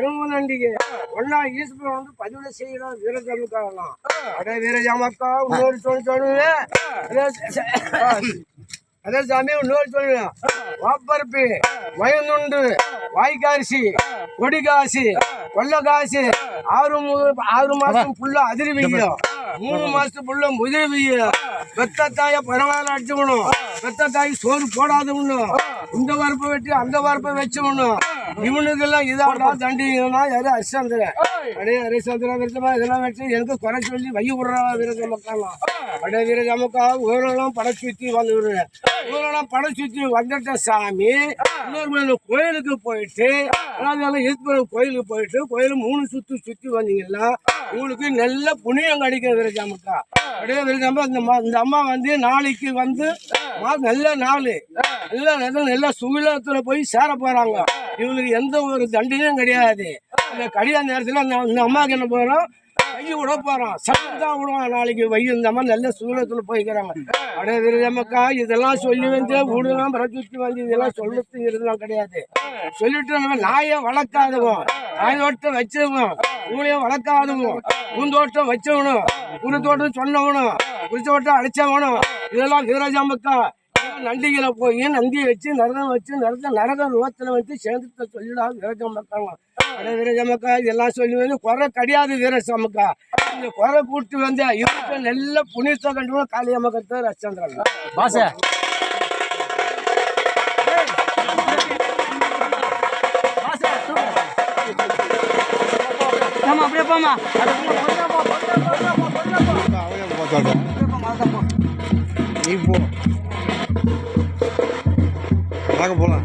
கரும நண்டிகை ஒன்னா ஈஸ்வரன் வந்து பதிவு செய்யலாம் வீரஜாமக்காகலாம் அடே வீரஜாமக்கா இன்னொரு சொல்லி சொல்லுவேன் அதே சாமி இன்னொரு சொல்லுவேன் வாப்பருப்பு வயனுண்டு வாய்க்காரிசி கொடிகாசி கொள்ளக்காசி ஆறு ஆறு மாசம் புள்ள அதிரி வெய்யும் மூணு மாசத்து புள்ள முதிரி வெய்யும் பெத்த தாய பரவாயில்ல அடிச்சுக்கணும். பெத்த தாய் சோறு போடாதவனும். இந்த வரப்பை வெட்டி அந்த வரப்பை வச்சுக்கணும். இவனுக்கெல்லாம் இதாடா தண்டிங்கன்னா யாரு ஹரிசந்திரன் அடே ஹரிசந்திரன் விருத்தமா இதெல்லாம் வச்சு எனக்கு குறை சொல்லி வைய விடுறா வீரஜ மக்கள்லாம். அடே வீரஜ மக்கா ஊரெல்லாம் சுத்தி வந்து விடுறேன். ஊரெல்லாம் பட சுத்தி வந்துட்ட சாமி. இன்னொரு கோயிலுக்கு போயிட்டு அதனால ஈஸ்வரன் கோயிலுக்கு போயிட்டு கோயில் மூணு சுத்து சுத்தி வந்தீங்கன்னா உங்களுக்கு நல்ல புண்ணியம் கிடைக்கும் விருதாமக்கா அப்படியே விருதாம இந்த இந்த அம்மா வந்து நாளைக்கு வந்து மா- நல்ல நாள். நல்ல நல்ல சுகிலத்துல போய் சேர போறாங்க. இவங்களுக்கு எந்த ஒரு தண்டனையும் கிடையாது. இந்த கடித நேரத்துல அந்த இந்த அம்மாவுக்கு என்ன போறோம் கையை விட போறோம் சட்டம் தான் விடுவான். நாளைக்கு வயிறு இந்த நல்ல சுகிலத்துல போய்க்கிறாங்க. அடைய விருதமக்கா இதெல்லாம் சொல்லி வந்து ஊடகம் பிரச்சுத்தி வந்து இதெல்லாம் சொல்லுறது இதெல்லாம் கிடையாது. சொல்லிட்டு நம்ம நாயை வளர்க்காதவன். நாயோட்டம் வச்சவன். ஊழைய வளர்க்காதவன். பூந்தோட்டம் வச்சவனும் குருத்தோட்டம் சொன்னவனும் குறிச்சோட்டம் அடிச்சவனும் இதெல்லாம் வீரஜாமக்கா. நண்டிகளை போய் நந்தியை வச்சு நரகம் வச்சு நரக நரக ரோத்துல வச்சு சேர்ந்து சொல்லிடா வீரஜாமக்காங்க அட வீரஜாமக்கா இதெல்லாம் சொல்லி வந்து குறை கிடையாது வீரஜாமக்கா. இந்த குறை கூட்டு வந்து இவருக்கு நல்ல புனித கண்டு காளியம்மக்கத்தை ரச்சந்திரன் பாச. ஆமா அப்படியே போமா நீ போ. 哪个不辣